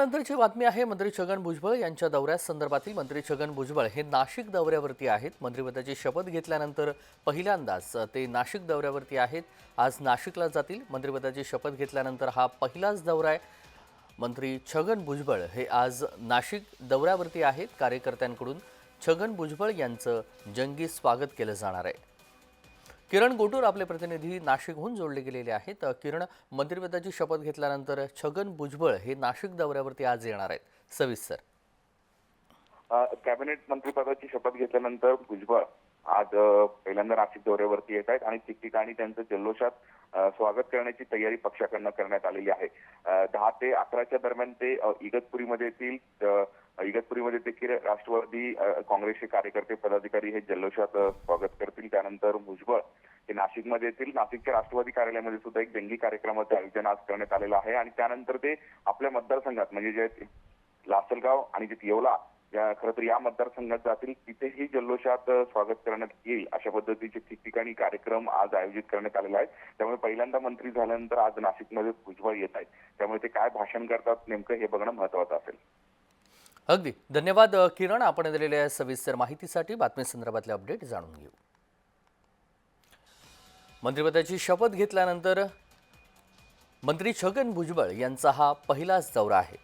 त्यानंतरची बातमी आहे मंत्री छगन भुजबळ यांच्या दौऱ्या संदर्भातील मंत्री छगन भुजबळ हे नाशिक दौऱ्यावरती आहेत. मंत्रिपदाची शपथ घेतल्यानंतर पहिल्यांदाच ते नाशिक दौऱ्यावरती आहेत. आज नाशिकला जातील. मंत्रिपदाची शपथ घेतल्यानंतर हा पहिलाच दौरा आहे. मंत्री छगन भुजबळ हे आज नाशिक दौऱ्यावरती आहेत. कार्यकर्त्यांकडून छगन भुजबळ यांचं जंगी स्वागत केलं जाणार आहे. किरण गोटूर आपले प्रतिनिधी नाशिकहून जोडले गेलेले आहेत. किरण मंत्रिपदाची शपथ घेतल्यानंतर छगन भुजबळ हे नाशिक दौऱ्यावरती आज येणार आहेत. सविस्तर. कॅबिनेट मंत्रिपदाची शपथ घेतल्यानंतर भुजबळ आज पहिल्यांदा नाशिक दौऱ्यावरती येत आहेत आणि ठिकठिकाणी त्यांचं जल्लोषात स्वागत करण्याची तयारी पक्षाकडनं करण्यात आलेली आहे. दहा ते अकराच्या दरम्यान ते इगतपुरीमध्ये येतील. इगतपुरीमध्ये देखील राष्ट्रवादी काँग्रेसचे कार्यकर्ते पदाधिकारी हे जल्लोषात स्वागत करतील. त्यानंतर भुजबळ ते नाशिकमध्ये येतील. नाशिकच्या राष्ट्रवादी कार्यालयामध्ये सुद्धा एक जंगी कार्यक्रमाचं आयोजन आज करण्यात आलेलं आहे आणि त्यानंतर ते आपल्या मतदारसंघात म्हणजे जे लासलगाव आणि जे येवला खरं तर या मतदारसंघात जातील. तिथेही जल्लोषात स्वागत करण्यात येईल अशा पद्धतीचे ठिकठिकाणी कार्यक्रम आज आयोजित करण्यात आलेले आहेत. त्यामुळे पहिल्यांदा मंत्री झाल्यानंतर आज नाशिकमध्ये भुजबळ येत आहेत. त्यामुळे ते काय भाषण करतात नेमकं हे बघणं महत्वाचं असेल. अगदी. धन्यवाद किरण. आपण दिलेल्या सविस्तर माहितीसाठी बातमीसंदर्भातले अपडेट जाणून घेऊ. मंत्रिपदाची शपथ घेतल्यानंतर मंत्री छगन भुजबळ यांचा हा पहिलाच दौरा आहे.